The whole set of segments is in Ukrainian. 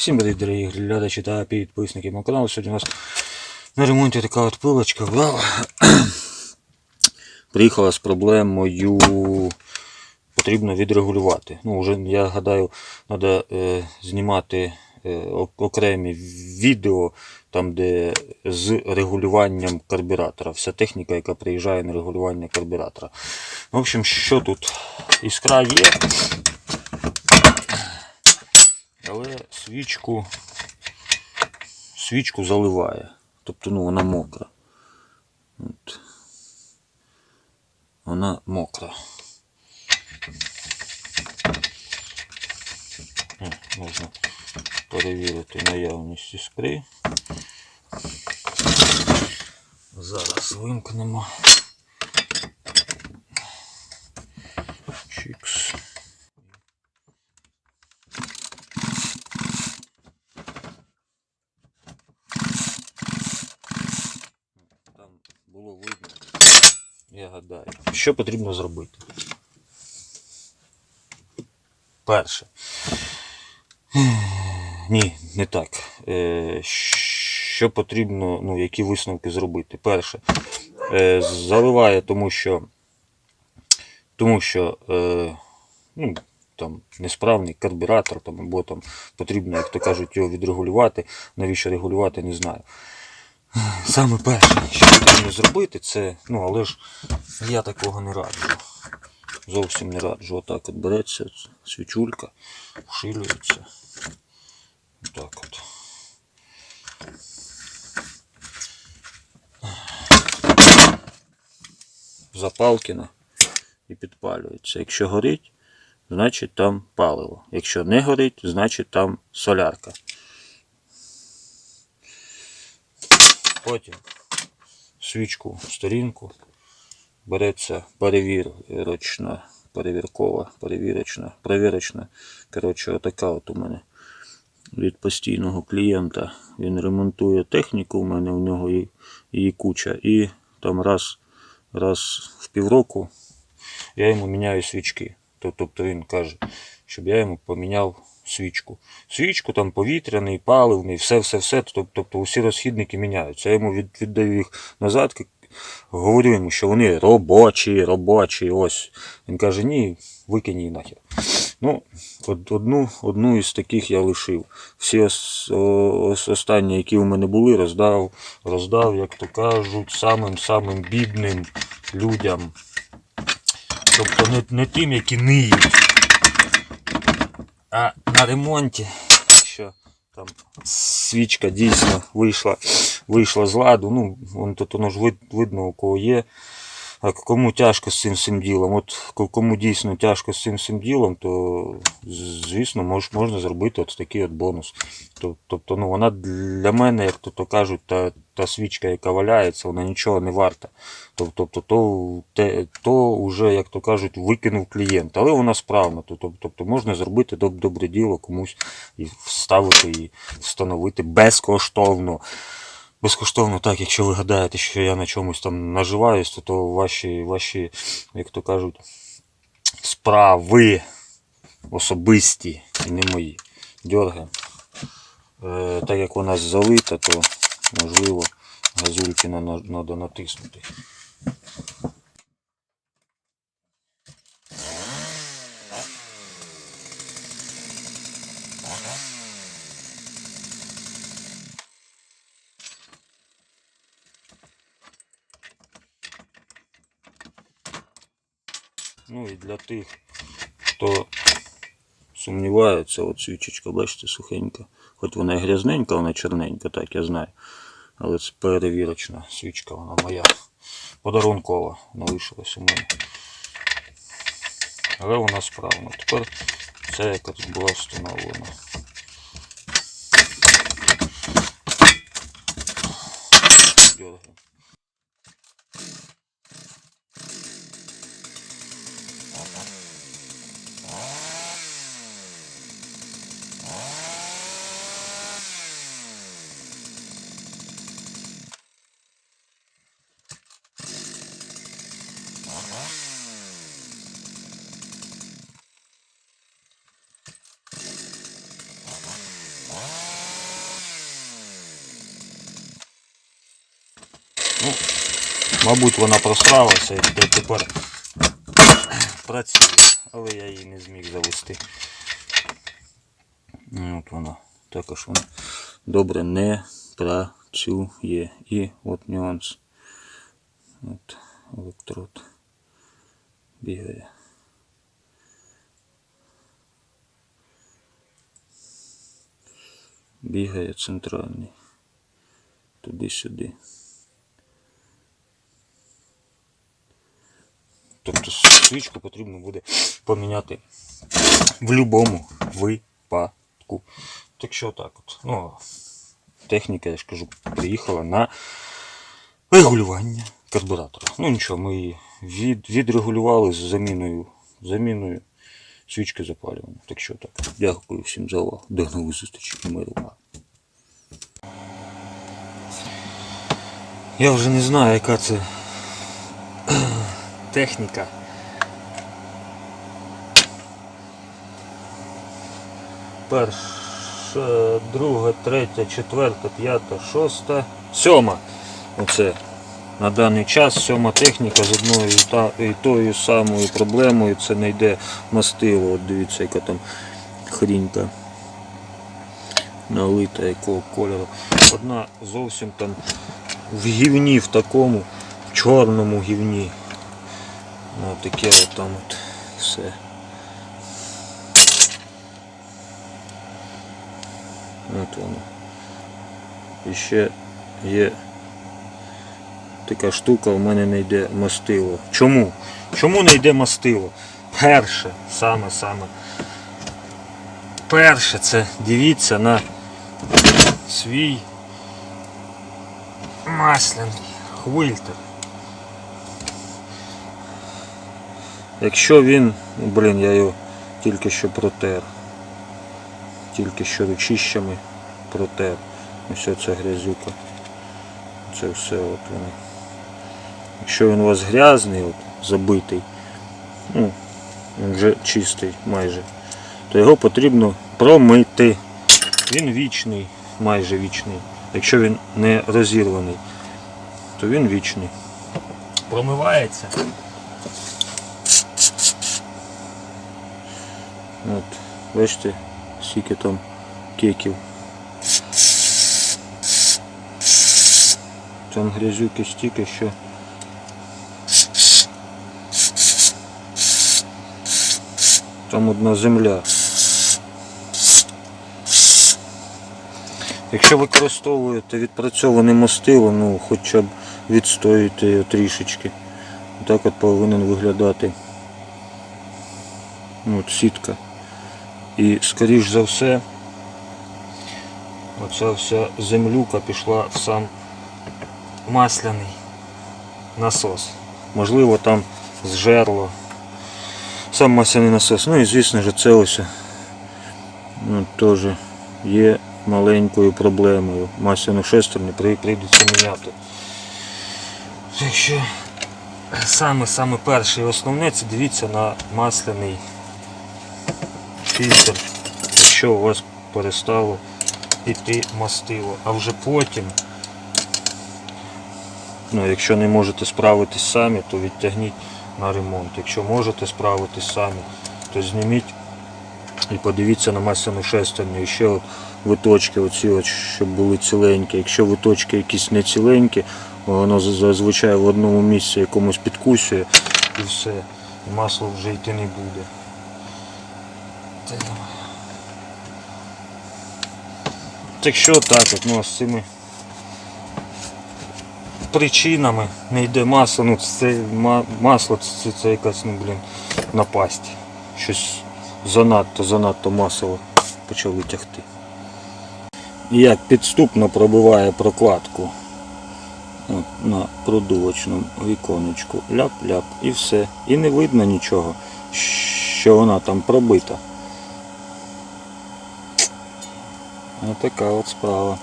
Всім привіт, дорогі глядачі та підписники мого каналу. Сьогодні у нас на ремонті така от пилочка. Вау. Приїхала з проблемою. Потрібно відрегулювати. Ну, вже, я гадаю, треба е, знімати е, окремі відео, там, де з регулюванням карбюратора. Вся техніка, яка приїжджає на регулювання карбюратора. В общем, що тут? Іскра є. Але свічку, свічку заливає. Тобто ну, вона мокра. От. Вона мокра. Можна перевірити наявність іскри. Зараз вимкнемо. Чікс. Там було видно. Я гадаю. Що потрібно зробити? Перше. Ні, не так. Е, що потрібно, ну, які висновки зробити? Перше. Е, заливає, тому що, тому що е, ну, там, несправний карбюратор, там, або там потрібно, як то кажуть, його відрегулювати. Навіщо регулювати, не знаю. Саме перше, що потрібно зробити, це, ну але ж я такого не раджу. Зовсім не раджу. Отак от береться свічулька, вшилюється. Отак от. Запалкіна і підпалюється. Якщо горить, значить там паливо. Якщо не горить, значить там солярка. Потім свічку, сторінку. Береться перевірочна, перевіркова, перевірочна, перевірочна. Коротше, отака от у мене від постійного клієнта. Він ремонтує техніку, у мене у нього її, її куча. І там раз, раз в півроку я йому міняю свічки. Тобто він каже, щоб я йому поміняв свічку. Свічку там повітряний, паливний, все-все-все. Тобто усі розхідники міняються. Я йому від, віддаю їх назад, говорю йому, що вони робочі, робочі. Ось. Він каже, ні, викинь її нахер. Ну, одну, одну із таких я лишив. Всі останні, які у мене були, роздав, роздав, як то кажуть, самим-самим бідним людям. Тобто не, не тим, які ниють, а на ремонті, що там свічка дійсно вийшла, вийшла з ладу. Ну, вон тут воно ж вид, видно, у кого є. А кому тяжко з цим всім ділом, от кому дійсно тяжко з цим всім ділом, то звісно мож, можна зробити от такий от бонус. Тобто, ну вона для мене, як то, то кажуть, та, та свічка, яка валяється, вона нічого не варта. Тоб- Тобто, то, те, то вже, як то кажуть, викинув клієнт, але вона справна. Тобто, тобто можна зробити доб- добре діло комусь і вставити і встановити безкоштовно. Безкоштовно, так, якщо ви гадаєте, що я на чомусь там наживаюсь, то, то ваші, ваші, як то кажуть, справи особисті і не мої. Дьоргаємо. Е, так як вона залита, то можливо газульки треба натиснути. Ну і для тих, хто сумнівається, от свічечка, бачите, сухенька. Хоч вона і грязненька, вона чорненька, так я знаю. Але це перевірочна свічка, вона моя подарункова, вона у мене. Але вона справна. Тепер це яка була встановлена. Мабуть, вона просралася і тепер працює, але я її не зміг завести. От вона. Також вона добре не працює. І от нюанс. От електрод бігає. Бігає центральний. Туди-сюди. Тобто свічку потрібно буде поміняти в будь-якому випадку. Так що так от. Ну, техніка, я ж кажу, приїхала на регулювання карбуратора. Ну нічого, ми її від, відрегулювали з заміною, заміною свічки запалювання. Так що так. Дякую всім за увагу. До нових зустрічей. Миру. Я вже не знаю, яка це техніка. Перша, друга, третя, четверта, п'ята, шоста, сьома. Оце на даний час сьома техніка з одною та і тою самою проблемою. Це не йде мастило. От дивіться, яка там хрінька налита якого кольору. Одна зовсім там в гівні в такому, чорному гівні. Ну, таке от там от все. От воно. І ще є така штука, у мене не йде мастило. Чому? Чому не йде мастило? Перше, саме саме. Перше це дивіться на свій масляний хвильтер. Якщо він, блін, я його тільки що протер. Тільки що ручищами протер. Ось це грязюка. Це все от воно. Якщо він у вас грязний, от, забитий, ну, він вже чистий майже, то його потрібно промити. Він вічний, майже вічний. Якщо він не розірваний, то він вічний. Промивається. От, бачите, скільки там кеків. Там грязюки стільки, що там одна земля. Якщо використовуєте відпрацьоване мастило, ну хоча б відстоюйте його трішечки. Так от повинен виглядати от сітка. І скоріш за все оця вся землюка пішла в сам масляний насос. Можливо там зжерло сам масляний насос. Ну і звісно ж це ось ну, теж є маленькою проблемою. Масляну шестерню прийдеться міняти. Так що саме саме перше і основне це дивіться на масляний фільтр, якщо у вас перестало йти мастило. А вже потім, ну, якщо не можете справитись самі, то відтягніть на ремонт. Якщо можете справитись самі, то зніміть і подивіться на масляну шестерню. І ще от виточки, оці от, щоб були ціленькі. Якщо виточки якісь не ціленькі, воно зазвичай в одному місці якомусь підкусює і все. І масло вже йти не буде. Так що так, от, ну, з цими причинами не йде масло, ну це масло це, це якась, ну блін, напасть. Щось занадто, занадто масово почали тягти. Як підступно пробиває прокладку от, на продувочному віконечку. Ляп-ляп і все. І не видно нічого, що вона там пробита. Отака от справа.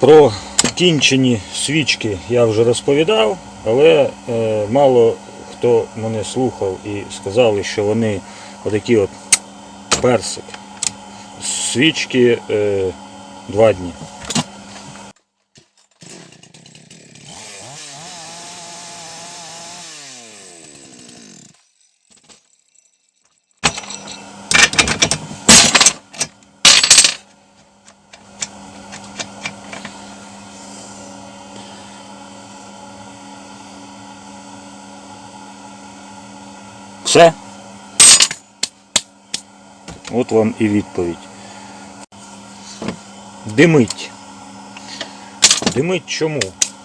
Про кінчені свічки я вже розповідав, але е, мало хто мене слухав і сказали, що вони отакі от персик. Свічки е, два дні. Все. От вам і відповідь. Димить. Димить чому?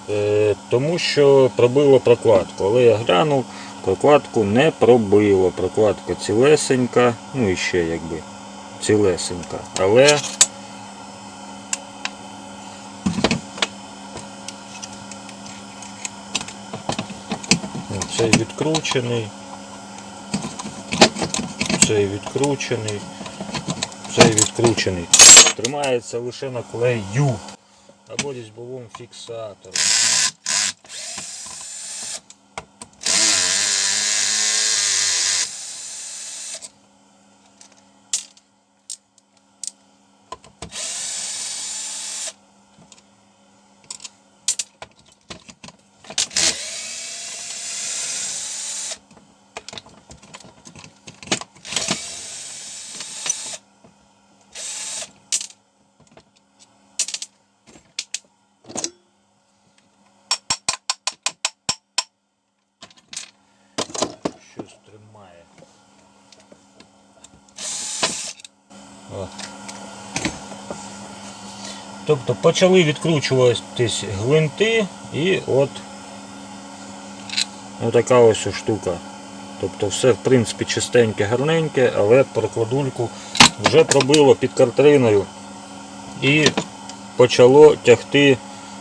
Е, тому що пробило прокладку. Але я глянув, прокладку не пробило. Прокладка цілесенька, ну і ще якби цілесенька. Але Цей відкручений. Цей відкручений. Цей відкручений. Тримається лише на клею або різьбовому фіксатору. Щось тримає. Тобто почали відкручуватись гвинти і от така ось штука. Тобто все в принципі чистеньке, гарненьке, але прокладульку вже пробило під картриною і почало тягти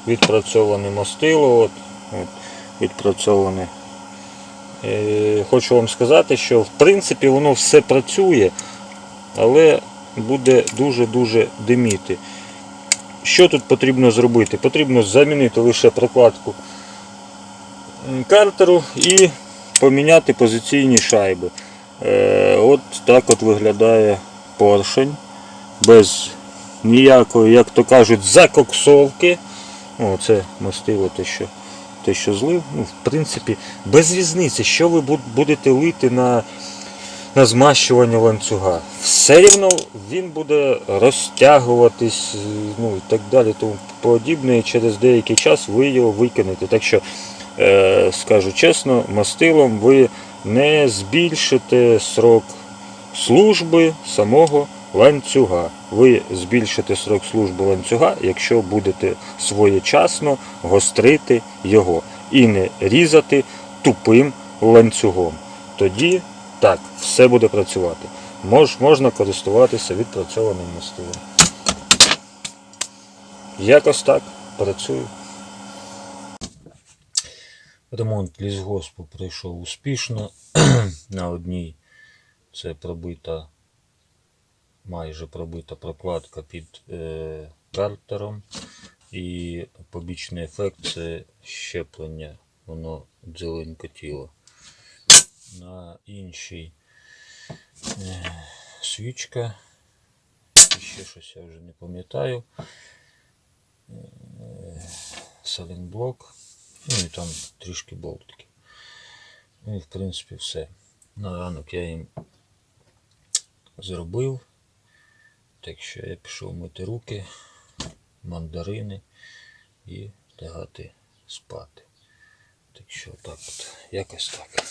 відпрацьоване мастило. От, от, відпрацьоване. Е, Хочу вам сказати, що в принципі воно все працює, але буде дуже-дуже диміти. Що тут потрібно зробити? Потрібно замінити лише прокладку картеру і поміняти позиційні шайби. Е, От так от виглядає поршень без ніякої, як то кажуть, закоксовки. О, це мастило те, що, те, що злив. Ну, в принципі, без різниці, що ви будете лити на, на змащування ланцюга. Все рівно він буде розтягуватись, ну і так далі, тому подібне, і через деякий час ви його викинете. Так що, е, скажу чесно, мастилом ви не збільшите срок служби самого ланцюга. Ви збільшите срок служби ланцюга, якщо будете своєчасно гострити його і не різати тупим ланцюгом. Тоді так, все буде працювати. Мож, можна користуватися відпрацьованим мастилом. Якось так працюю. Ремонт лісгоспу пройшов успішно. На одній це пробита, майже пробита прокладка під е, картером. І побічний ефект це щеплення, воно дзеленькотіло. На іншій е, свічка. Ще щось я вже не пам'ятаю. Е, Салінблок. Ну і там трішки болтики. Ну і в принципі все. На ранок я їм зробив. Так що я пішов мити руки, мандарини і лягати спати. Так що так от, якось так.